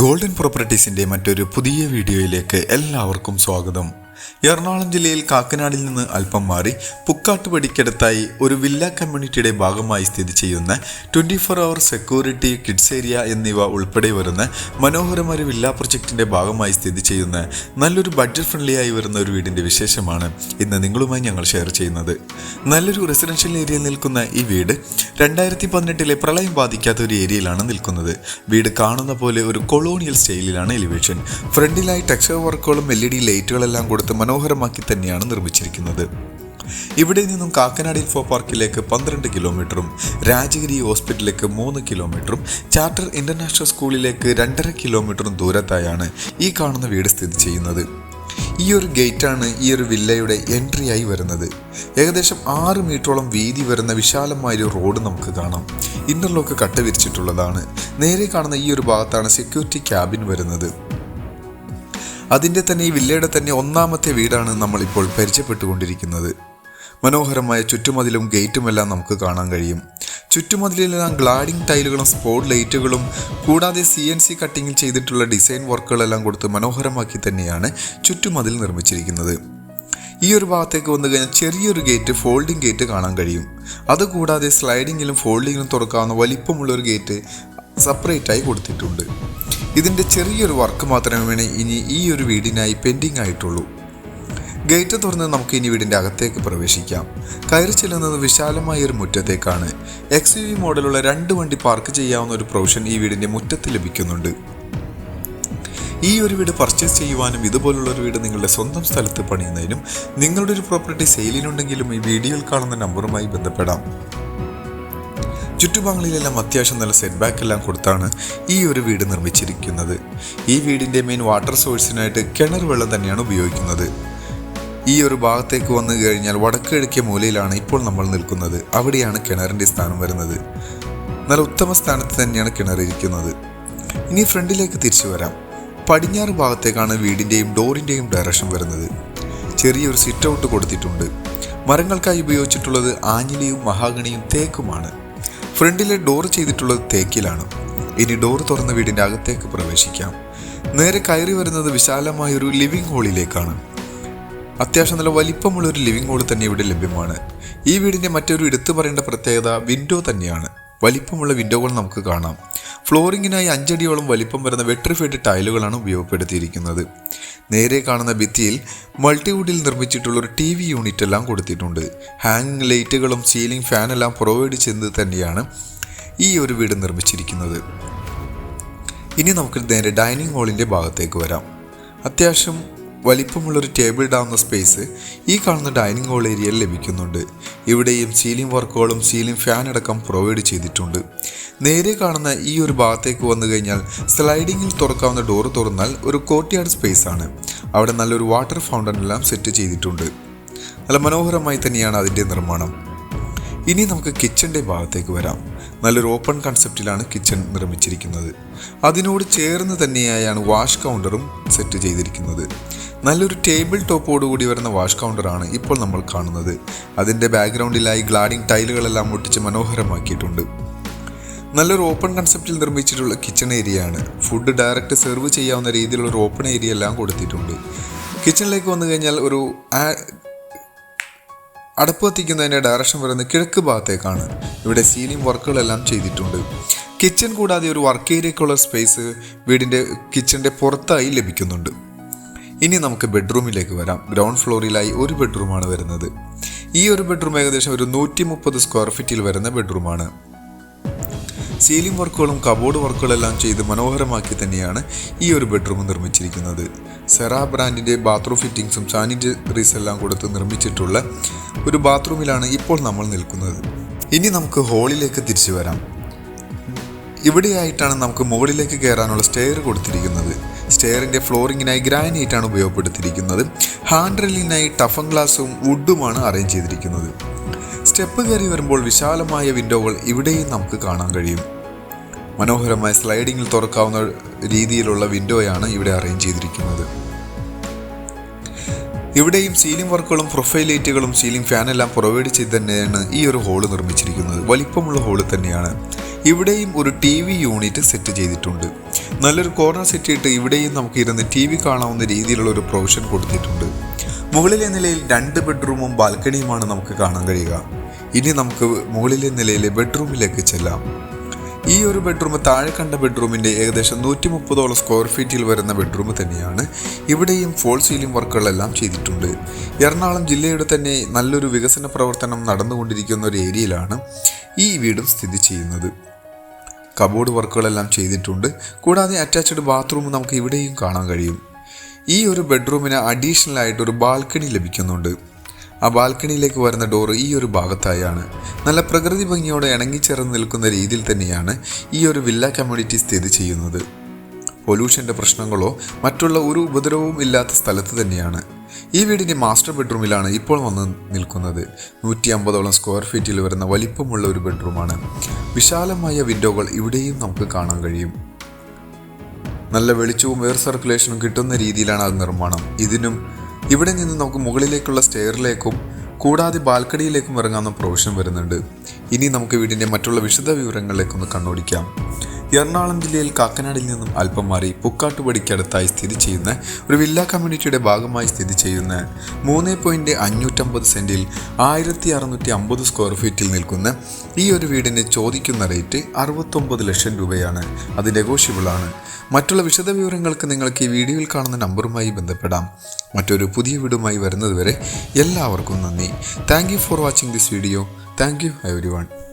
Golden പ്രോപ്പർട്ടീസിന്റെ മറ്റൊരു പുതിയ വീഡിയോയിലേക്ക് എല്ലാവർക്കും സ്വാഗതം. എറണാകുളം ജില്ലയിൽ കാക്കനാടിൽ നിന്ന് അല്പം മാറി പുക്കാട്ടുപടിക്കടുത്തായി ഒരു വില്ല കമ്മ്യൂണിറ്റിയുടെ ഭാഗമായി സ്ഥിതി ചെയ്യുന്ന twenty four hour security kids area എന്നിവ ഉൾപ്പെടെ വരുന്ന മനോഹരമായ വില്ല പ്രൊജക്ടിന്റെ ഭാഗമായി സ്ഥിതി ചെയ്യുന്ന നല്ലൊരു ബഡ്ജറ്റ് ഫ്രണ്ട്ലി ആയി വരുന്ന ഒരു വീടിന്റെ വിശേഷമാണ് ഇന്ന് നിങ്ങളുമായി ഞങ്ങൾ ഷെയർ ചെയ്യുന്നത്. നല്ലൊരു റെസിഡൻഷ്യൽ ഏരിയയിൽ നിൽക്കുന്ന ഈ വീട് രണ്ടായിരത്തി പതിനെട്ടിലെ പ്രളയം ബാധിക്കാത്ത ഒരു ഏരിയയിലാണ് നിൽക്കുന്നത്. വീട് കാണുന്ന പോലെ ഒരു കൊളോണിയൽ സ്റ്റൈലിലാണ് എലിവേഷൻ. ഫ്രണ്ടിലായി ടെക്സ്ചർ വർക്കുകളും എൽ ഇ ഡി ലൈറ്റുകളെല്ലാം മനോഹരമാക്കി തന്നെയാണ് നിർമ്മിച്ചിരിക്കുന്നത്. ഇവിടെ നിന്നും കാക്കനാട് ഇൻഫോ പാർക്കിലേക്ക് പന്ത്രണ്ട് കിലോമീറ്ററും രാജഗിരി ഹോസ്പിറ്റലിലേക്ക് മൂന്ന് കിലോമീറ്ററും ചാർട്ടർ ഇന്റർനാഷണൽ സ്കൂളിലേക്ക് രണ്ടര കിലോമീറ്ററും ദൂരത്തായാണ് ഈ കാണുന്ന വീട് സ്ഥിതി ചെയ്യുന്നത്. ഈ ഒരു ഗേറ്റാണ് ഈ ഒരു വില്ലയുടെ എൻട്രി ആയി വരുന്നത്. ഏകദേശം ആറ് മീറ്ററോളം വീതി വരുന്ന വിശാലമായൊരു റോഡ് നമുക്ക് കാണാം. ഇന്നർലോക്ക് കട്ട വിരിച്ചിട്ടുള്ളതാണ്. നേരെ കാണുന്ന ഈ ഒരു ഭാഗത്താണ് സെക്യൂരിറ്റി ക്യാബിൻ വരുന്നത്. അതിന്റെ തന്നെ ഈ വില്ലയുടെ തന്നെ ഒന്നാമത്തെ വീടാണ് നമ്മളിപ്പോൾ പരിചയപ്പെട്ടുകൊണ്ടിരിക്കുന്നത്. മനോഹരമായ ചുറ്റുമതിലും ഗേറ്റുമെല്ലാം നമുക്ക് കാണാൻ കഴിയും. ചുറ്റുമതിലെല്ലാം ഗ്ലാഡിംഗ് ടൈലുകളും സ്പോട്ട് ലൈറ്റുകളും കൂടാതെ സി എൻ സി കട്ടിങ്ങിൽ ചെയ്തിട്ടുള്ള ഡിസൈൻ വർക്കുകളെല്ലാം കൊടുത്ത് മനോഹരമാക്കി തന്നെയാണ് ചുറ്റുമതിൽ നിർമ്മിച്ചിരിക്കുന്നത്. ഈ ഒരു ഭാഗത്തേക്ക് വന്നു കഴിഞ്ഞാൽ ചെറിയൊരു ഗേറ്റ് ഫോൾഡിംഗ് ഗേറ്റ് കാണാൻ കഴിയും. അതുകൂടാതെ സ്ലൈഡിങ്ങിലും ഫോൾഡിങ്ങിലും തുറക്കാവുന്ന വലിപ്പമുള്ള ഒരു ഗേറ്റ് സെപ്പറേറ്റ് ആയി കൊടുത്തിട്ടുണ്ട്. ഇതിന്റെ ചെറിയൊരു വർക്ക് മാത്രമേ ഇനി ഈ ഒരു വീടിനായി പെൻഡിങ് ആയിട്ടുള്ളൂ. ഗേറ്റ് തുറന്ന് നമുക്ക് ഇനി വീടിന്റെ അകത്തേക്ക് പ്രവേശിക്കാം. കയറി ചെല്ലുന്നത് വിശാലമായ ഒരു മുറ്റത്തേക്കാണ്. എക്സ് യു വി മോഡലുള്ള രണ്ട് വണ്ടി പാർക്ക് ചെയ്യാവുന്ന ഒരു പ്രൊവിഷൻ ഈ വീടിന്റെ മുറ്റത്ത് ലഭിക്കുന്നുണ്ട്. ഈ ഒരു വീട് പർച്ചേസ് ചെയ്യുവാനും ഇതുപോലുള്ള ഒരു വീട് നിങ്ങളുടെ സ്വന്തം സ്ഥലത്ത് പണിയുന്നതിനും നിങ്ങളുടെ ഒരു പ്രോപ്പർട്ടി സെയിലിനുണ്ടെങ്കിലും ഈ വീഡിയോയിൽ കാണുന്ന നമ്പറുമായി ബന്ധപ്പെടാം. ചുറ്റുഭാഗങ്ങളിലെല്ലാം അത്യാവശ്യം നല്ല സെറ്റ് ബാക്ക് എല്ലാം കൊടുത്താണ് ഈ ഒരു വീട് നിർമ്മിച്ചിരിക്കുന്നത്. ഈ വീടിന്റെ മെയിൻ വാട്ടർ സോഴ്സിനായിട്ട് കിണർ വെള്ളം തന്നെയാണ് ഉപയോഗിക്കുന്നത്. ഈ ഒരു ഭാഗത്തേക്ക് വന്നു കഴിഞ്ഞാൽ വടക്ക് കിഴക്കിയ മൂലയിലാണ് ഇപ്പോൾ നമ്മൾ നിൽക്കുന്നത്. അവിടെയാണ് കിണറിന്റെ സ്ഥാനം വരുന്നത്. നല്ല ഉത്തമ സ്ഥാനത്ത് തന്നെയാണ് കിണർ ഇരിക്കുന്നത്. ഇനി ഫ്രണ്ടിലേക്ക് തിരിച്ചു വരാം. പടിഞ്ഞാറ് ഭാഗത്തേക്കാണ് വീടിന്റെയും ഡോറിന്റെയും ഡയറക്ഷൻ വരുന്നത്. ചെറിയൊരു സിറ്റ് ഔട്ട് കൊടുത്തിട്ടുണ്ട്. മരങ്ങൾക്കായി ഉപയോഗിച്ചിട്ടുള്ളത് ആഞ്ഞിലിയും മഹാഗണിയും തേക്കുമാണ്. ഫ്രണ്ടിലെ ഡോർ ചെയ്തിട്ടുള്ളത് തേക്കിലാണ്. ഇനി ഡോർ തുറന്ന വീടിന്റെ അകത്തേക്ക് പ്രവേശിക്കാം. നേരെ കയറി വരുന്നത് വിശാലമായ ഒരു ലിവിംഗ് ഹാളിലേക്കാണ്. അത്യാവശ്യം നല്ല വലിപ്പമുള്ള ഒരു ലിവിംഗ് ഹോൾ തന്നെ ഇവിടെ ലഭ്യമാണ്. ഈ വീടിന്റെ മറ്റൊരു എടുത്തു പറയേണ്ട പ്രത്യേകത വിൻഡോ തന്നെയാണ്. വലിപ്പമുള്ള വിൻഡോകൾ നമുക്ക് കാണാം. ഫ്ലോറിങ്ങിനായി അഞ്ചടിയോളം വലിപ്പം വരുന്ന വെട്രിഫൈഡ് ടൈലുകളാണ് ഉപയോഗപ്പെടുത്തിയിരിക്കുന്നത്. നേരെ കാണുന്ന ഭിത്തിയിൽ മൾട്ടിവുഡിൽ നിർമ്മിച്ചിട്ടുള്ള ഒരു ടി വി യൂണിറ്റ് എല്ലാം കൊടുത്തിട്ടുണ്ട്. ഹാങ്ങിങ് ലൈറ്റുകളും സീലിംഗ് ഫാനെല്ലാം പ്രൊവൈഡ് ചെയ്ത് തന്നെയാണ് ഈ ഒരു വീട് നിർമ്മിച്ചിരിക്കുന്നത്. ഇനി നമുക്ക് നേരെ ഡൈനിങ് ഹാളിന്റെ ഭാഗത്തേക്ക് വരാം. അത്യാവശ്യം വലിപ്പമുള്ളൊരു ടേബിൾ ഇടാവുന്ന സ്പേസ് ഈ കാണുന്ന ഡൈനിങ് ഹാൾ ഏരിയയിൽ ലഭിക്കുന്നുണ്ട്. ഇവിടെയും സീലിംഗ് വർക്കുകളും സീലിംഗ് ഫാൻ അടക്കം പ്രൊവൈഡ് ചെയ്തിട്ടുണ്ട്. നേരെ കാണുന്ന ഈ ഒരു ഭാഗത്തേക്ക് വന്നു കഴിഞ്ഞാൽ സ്ലൈഡിങ്ങിൽ തുറക്കാവുന്ന ഡോർ തുറന്നാൽ ഒരു കോർട്ട്യാർഡ് സ്പേസ് ആണ്. അവിടെ നല്ലൊരു വാട്ടർ ഫൗണ്ടൻ എല്ലാം സെറ്റ് ചെയ്തിട്ടുണ്ട്. നല്ല മനോഹരമായി തന്നെയാണ് അതിന്റെ നിർമ്മാണം. ഇനി നമുക്ക് കിച്ചന്റെ ഭാഗത്തേക്ക് വരാം. നല്ലൊരു ഓപ്പൺ കൺസെപ്റ്റിലാണ് കിച്ചൺ നിർമ്മിച്ചിരിക്കുന്നത്. അതിനോട് ചേർന്ന് തന്നെയായാണ് വാഷ് കൗണ്ടറും സെറ്റ് ചെയ്തിരിക്കുന്നത്. നല്ലൊരു ടേബിൾ ടോപ്പോടുകൂടി വരുന്ന വാഷ് കൗണ്ടറാണ് ഇപ്പോൾ നമ്മൾ കാണുന്നത്. അതിന്റെ ബാക്ക്ഗ്രൗണ്ടിലായി ഗ്ലാഡിംഗ് ടൈലുകളെല്ലാം ഒട്ടിച്ച് മനോഹരമാക്കിയിട്ടുണ്ട്. നല്ലൊരു ഓപ്പൺ കൺസെപ്റ്റിൽ നിർമ്മിച്ചിട്ടുള്ള കിച്ചൺ ഏരിയ ആണ്. ഫുഡ് ഡയറക്റ്റ് സെർവ് ചെയ്യാവുന്ന രീതിയിലുള്ള ഒരു ഓപ്പൺ ഏരിയ എല്ലാം കൊടുത്തിട്ടുണ്ട്. കിച്ചണിലേക്ക് വന്നു കഴിഞ്ഞാൽ ഒരു അടപ്പ് കത്തിക്കുന്നതിന്റെ ഡയറക്ഷൻ വരുന്നത് കിഴക്ക് ഭാഗത്തേക്കാണ്. ഇവിടെ സീലിംഗ് വർക്കുകളെല്ലാം ചെയ്തിട്ടുണ്ട്. കിച്ചൺ കൂടാതെ ഒരു വർക്ക് ഏരിയക്കുള്ള സ്പേസ് വീടിന്റെ കിച്ചന്റെ പുറത്തായി ലഭിക്കുന്നുണ്ട്. ഇനി നമുക്ക് ബെഡ്റൂമിലേക്ക് വരാം. ഗ്രൗണ്ട് ഫ്ലോറിലായി ഒരു ബെഡ്റൂമാണ് വരുന്നത്. ഈ ഒരു ബെഡ്റൂം ഏകദേശം ഒരു നൂറ്റി മുപ്പത് സ്ക്വയർ ഫീറ്റിൽ വരുന്ന ബെഡ്റൂമാണ് സീലിംഗ് വർക്കുകളും കബോർഡ് വർക്കുകളെല്ലാം ചെയ്ത് മനോഹരമാക്കി തന്നെയാണ് ഈ ഒരു ബെഡ്റൂം നിർമ്മിച്ചിരിക്കുന്നത്. സെറ ബ്രാൻഡിന്റെ ബാത്റൂം ഫിറ്റിംഗ്സും സാനിറ്ററീസ് എല്ലാം കൊടുത്ത് നിർമ്മിച്ചിട്ടുള്ള ഒരു ബാത്റൂമിലാണ് ഇപ്പോൾ നമ്മൾ നിൽക്കുന്നത്. ഇനി നമുക്ക് ഹോളിലേക്ക് തിരിച്ചു വരാം. ഇവിടെയായിട്ടാണ് നമുക്ക് മുകളിലേക്ക് കയറാനുള്ള സ്റ്റെയർ കൊടുത്തിരിക്കുന്നത്. സ്റ്റെയറിന്റെ ഫ്ലോറിങ്ങിനായി ഗ്രാനൈറ്റാണ് ഉപയോഗപ്പെടുത്തിയിരിക്കുന്നത്. ഹാൻഡ്രലിനായി ടഫൻ ഗ്ലാസും വുഡുമാണ് അറേഞ്ച് ചെയ്തിരിക്കുന്നത്. സ്റ്റെപ്പ് കയറി വരുമ്പോൾ വിശാലമായ വിൻഡോകൾ ഇവിടെയും നമുക്ക് കാണാൻ കഴിയും. മനോഹരമായ സ്ലൈഡിങ്ങിൽ തുറക്കാവുന്ന രീതിയിലുള്ള വിൻഡോയാണ് ഇവിടെ അറേഞ്ച് ചെയ്തിരിക്കുന്നത്. ഇവിടെയും സീലിംഗ് വർക്കുകളും പ്രൊഫൈൽ ലൈറ്റുകളും സീലിംഗ് ഫാനെല്ലാം പ്രൊവൈഡ് ചെയ്ത് തന്നെയാണ് ഈ ഒരു ഹോൾ നിർമ്മിച്ചിരിക്കുന്നത്. വലിപ്പമുള്ള ഹോൾ തന്നെയാണ്. ഇവിടെയും ഒരു ടി വി യൂണിറ്റ് സെറ്റ് ചെയ്തിട്ടുണ്ട്. നല്ലൊരു കോർണർ സെറ്റ് ഇട്ട് ഇവിടെയും നമുക്ക് ഇരുന്ന് ടി വി കാണാവുന്ന രീതിയിലുള്ള ഒരു പ്രൊവിഷൻ കൊടുത്തിട്ടുണ്ട്. മുകളിലെ നിലയിൽ രണ്ട് ബെഡ്റൂമും ബാൽക്കണിയുമാണ് നമുക്ക് കാണാൻ കഴിയുക. ഇനി നമുക്ക് മുകളിലെ നിലയിലെ ബെഡ്റൂമിലേക്ക് ചെല്ലാം. ഈ ഒരു ബെഡ്റൂം താഴെ കണ്ട ബെഡ്റൂമിന്റെ ഏകദേശം നൂറ്റി മുപ്പതോളം സ്ക്വയർ ഫീറ്റിൽ വരുന്ന ബെഡ്റൂം തന്നെയാണ് ഇവിടെയും ഫോൾ സീലിംഗ് വർക്കുകളെല്ലാം ചെയ്തിട്ടുണ്ട്. എറണാകുളം ജില്ലയുടെ തന്നെ നല്ലൊരു വികസന പ്രവർത്തനം നടന്നുകൊണ്ടിരിക്കുന്ന ഒരു ഏരിയയിലാണ് ഈ വീടും സ്ഥിതി ചെയ്യുന്നത്. കബോർഡ് വർക്കുകളെല്ലാം ചെയ്തിട്ടുണ്ട്. കൂടാതെ അറ്റാച്ച്ഡ് ബാത്റൂം നമുക്ക് ഇവിടെയും കാണാൻ കഴിയും. ഈ ഒരു ബെഡ്റൂമിന് അഡീഷണൽ ആയിട്ട് ഒരു ബാൽക്കണി ലഭിക്കുന്നുണ്ട്. ആ ബാൽക്കണിയിലേക്ക് വരുന്ന ഡോർ ഈ ഒരു ഭാഗത്തായാണ്. നല്ല പ്രകൃതി ഭംഗിയോടെ ഇണങ്ങിച്ചേർന്ന് നിൽക്കുന്ന രീതിയിൽ തന്നെയാണ് ഈ ഒരു വില്ല കമ്മ്യൂണിറ്റി സ്ഥിതി ചെയ്യുന്നത്. പൊല്യൂഷന്റെ പ്രശ്നങ്ങളോ മറ്റുള്ള ഒരു ഉപദ്രവവും ഇല്ലാത്ത സ്ഥലത്ത് തന്നെയാണ്. ഈ വീടിന്റെ മാസ്റ്റർ ബെഡ്റൂമിലാണ് ഇപ്പോൾ വന്ന് നിൽക്കുന്നത്. നൂറ്റി അമ്പതോളം സ്ക്വയർ ഫീറ്റിൽ വരുന്ന വലിപ്പമുള്ള ഒരു ബെഡ്റൂമാണ്. വിശാലമായ വിൻഡോകൾ ഇവിടെയും നമുക്ക് കാണാൻ കഴിയും. നല്ല വെളിച്ചവും എയർ സർക്കുലേഷനും കിട്ടുന്ന രീതിയിലാണ് അത് നിർമ്മാണം. ഇതിനും ഇവിടെ നിന്ന് നമുക്ക് മുകളിലേക്കുള്ള സ്റ്റെയറിലേക്കും കൂടാതെ ബാൽക്കണിയിലേക്കും ഇറങ്ങാവുന്ന പ്രൊവിഷൻ വരുന്നുണ്ട്. ഇനി നമുക്ക് വീടിന്റെ മറ്റുള്ള വിശദ വിവരങ്ങളിലേക്കൊന്ന് കണ്ണോടിക്കാം. എറണാകുളം ജില്ലയിൽ കാക്കനാടിൽ നിന്നും അല്പം മാറി പുക്കാട്ടുപടിക്കടുത്തായി സ്ഥിതി ചെയ്യുന്ന ഒരു വില്ല കമ്മ്യൂണിറ്റിയുടെ ഭാഗമായി സ്ഥിതി ചെയ്യുന്ന മൂന്ന് പോയിന്റ് അഞ്ഞൂറ്റമ്പത് സെന്റിൽ ആയിരത്തി അറുന്നൂറ്റി അമ്പത് സ്ക്വയർ ഫീറ്റിൽ നിൽക്കുന്ന ഈ ഒരു വീടിന് ചോദിക്കുന്ന റേറ്റ് അറുപത്തൊമ്പത് ലക്ഷം രൂപയാണ്. അത് നെഗോഷ്യബിൾ ആണ്. മറ്റുള്ള വിശദവിവരങ്ങൾക്ക് നിങ്ങൾക്ക് ഈ വീഡിയോയിൽ കാണുന്ന നമ്പറുമായി ബന്ധപ്പെടാം. മറ്റൊരു പുതിയ വീടുമായി വരുന്നതുവരെ എല്ലാവർക്കും നന്ദി. Thank for watching this video. Thank you everyone